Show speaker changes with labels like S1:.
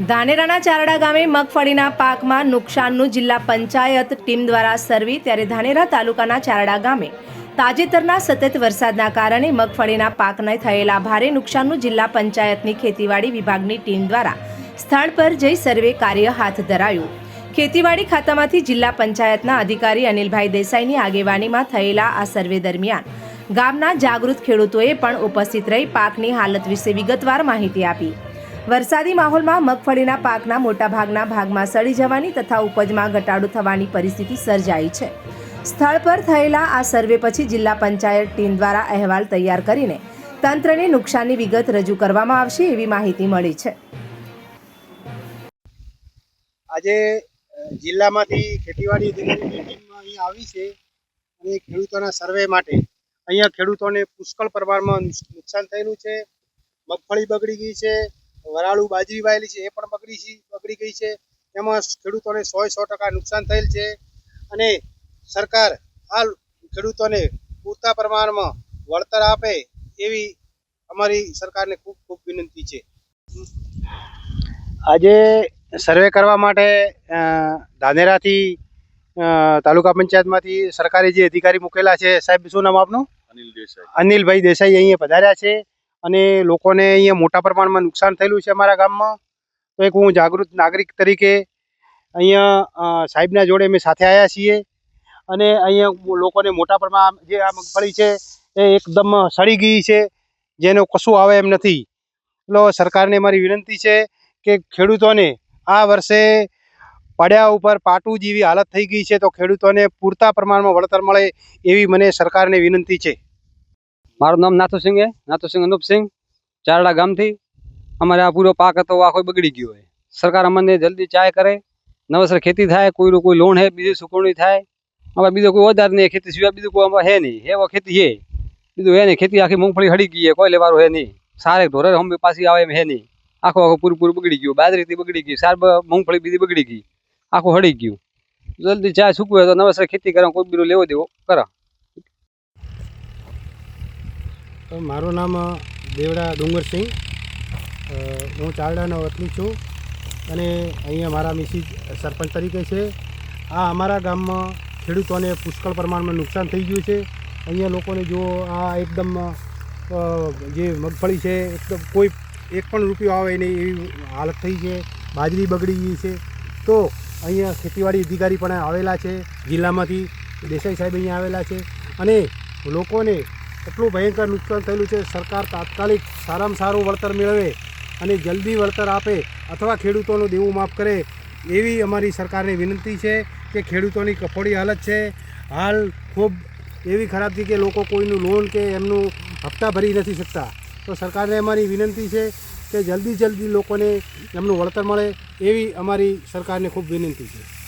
S1: ધાનેરાના ચારડા ગામે મગફળીના પાકમાં નુકસાનનું જિલ્લા પંચાયત ટીમ દ્વારા સર્વે ત્યારે ધાનેરા તાલુકાના ચારડા ગામે. તાજેતરના સતત વરસાદના કારણે મગફળીના પાકને થયેલા ભારે નુકસાનનું જિલ્લા પંચાયતની ખેતીવાડી વિભાગની ટીમ દ્વારા સ્થળ પર જઈ સર્વે કાર્ય હાથ ધરાયું. ખેતીવાડી ખાતામાંથી જિલ્લા પંચાયતના અધિકારી અનિલભાઈ દેસાઈની આગેવાનીમાં થયેલા આ સર્વે દરમિયાન ગામના જાગૃત ખેડૂતોએ પણ ઉપસ્થિત રહી પાકની હાલત વિશે વિગતવાર માહિતી આપી. વરસાદી માહોલમાં મગફળીના પાકના મોટાભાગના ભાગમાં સડી જવાની તથા ઉપજમાં ઘટાડો થવાની પરિસ્થિતિ સર્જાઈ છે. સ્થળ પર થયેલા આ સર્વે પછી જિલ્લા પંચાયત ટીમ દ્વારા અહેવાલ તૈયાર કરીને તંત્રને નુકસાનની વિગત રજૂ કરવામાં આવશે એવી માહિતી મળી છે.
S2: આજે જિલ્લામાંથી ખેતીવાડી અધિકારીની અહીંયા આવી છે અને ખેડૂતોના સર્વે માટે. અહીંયા ખેડૂતોને પુષ્કળ પ્રમાણમાં નુકસાન થયેલું છે, મગફળી બગડી ગઈ છે વરાળું બાજરી વાયેલી છે એ પણ બગડી છે બગડી ગઈ છે. એમાં ખેડૂતોને સો સો ટકા નુકસાન થયેલ છે અને સરકાર હાલ ખેડૂતોને પૂરતા પ્રમાણમાં વળતર આપે એવી અમારી સરકારને ખૂબ ખૂબ વિનંતી છે. આજે સર્વે કરવા માટે ધાનેરાથી તાલુકા પંચાયતમાંથી સરકારી જે અધિકારી મૂકેલા છે સાહેબ શું નામ આપનું?
S3: અનિલ દેસાઈ.
S2: અનિલભાઈ દેસાઈ અહીંયા પધાર્યા છે. અને લોકોને અહીંયા મોટા પ્રમાણમાં નુકસાન થયેલું છે અમારા ગામમાં, તો એક હું જાગૃત નાગરિક તરીકે અહીંયા સાહેબના જોડે અમે સાથે આવ્યા છીએ. અને અહીંયા લોકોને મોટા પ્રમાણ જે આ મગફળી છે એ એકદમ સડી ગઈ છે, જેનું કશું આવે એમ નથી. એટલે સરકારને મારી વિનંતી છે કે ખેડૂતોને આ વર્ષે પડ્યા ઉપર પાટું જેવી હાલત થઈ ગઈ છે, તો ખેડૂતોને પૂરતા પ્રમાણમાં વળતર મળે એવી મને સરકારને વિનંતી છે.
S4: મારું નામ નાથુસિંહ હે નાથુસિંહ અનુપસિંહ ચારડા ગામથી. અમારે આ પૂરો પાક હતો, આખો બગડી ગયો હોય. સરકાર અમને જલ્દી ચાય કરે. નવસર ખેતી થાય, કોઈનું કોઈ લોન હે, બીજી સુકવણી થાય. અમારે બીજો કોઈ વધારે નહીં, ખેતી સિવાય બીજું કોઈ અમારે હે નહીં. એવો ખેતી હે. બીજું હે નહીં, ખેતી આખી મૂંગફળી હળી ગઈ હે કોઈ લેવાનું હે નહીં. સારે ઢોરે હમ પાછી આવે એમ હે નહીં. આખો આખો પૂરું પૂરું બગડી ગયું, બાજરીથી બગડી ગઈ સાર મૂંગફળી બીજી બગડી ગઈ. આખું હળી ગયું. જલ્દી ચાય સૂકવે તો નવસર ખેતી કરો, કોઈ બીજું લેવો દેવો, કરે.
S2: તો મારું નામ દેવડા ડુંગરસિંહ. હું ચારડાનો વતની છું અને અહીંયા મારા મિસિસ સરપંચ તરીકે છે. આ અમારા ગામમાં ખેડૂતોને પુષ્કળ પ્રમાણમાં નુકસાન થઈ ગયું છે. અહીંયા લોકોને જો આ એકદમ જે મગફળી છે, એકદમ કોઈ એક પણ રૂપિયો આવે નહીં એવી હાલત થઈ છે. બાજરી બગડી ગઈ છે. તો અહીંયા ખેતીવાડી અધિકારી પણ આવેલા છે, જિલ્લામાંથી. દેસાઈ સાહેબ અહીંયા આવેલા છે અને લોકોને એટલું ભયંકર નુકસાન થયેલું છે. સરકાર તાત્કાલિક સારામાં સારું વળતર મેળવે અને જલ્દી વળતર આપે અથવા ખેડૂતોનું દેવું માફ કરે એવી અમારી સરકારને વિનંતી છે કે ખેડૂતોની કફોડી હાલત છે. હાલ ખૂબ એવી ખરાબ છે કે લોકો કોઈનું લોન કે એમનું હપ્તા ભરી નથી શકતા. તો સરકારને અમારી વિનંતી છે કે જલ્દી જલ્દી લોકોને એમનું વળતર મળે એવી અમારી સરકારને ખૂબ વિનંતી છે.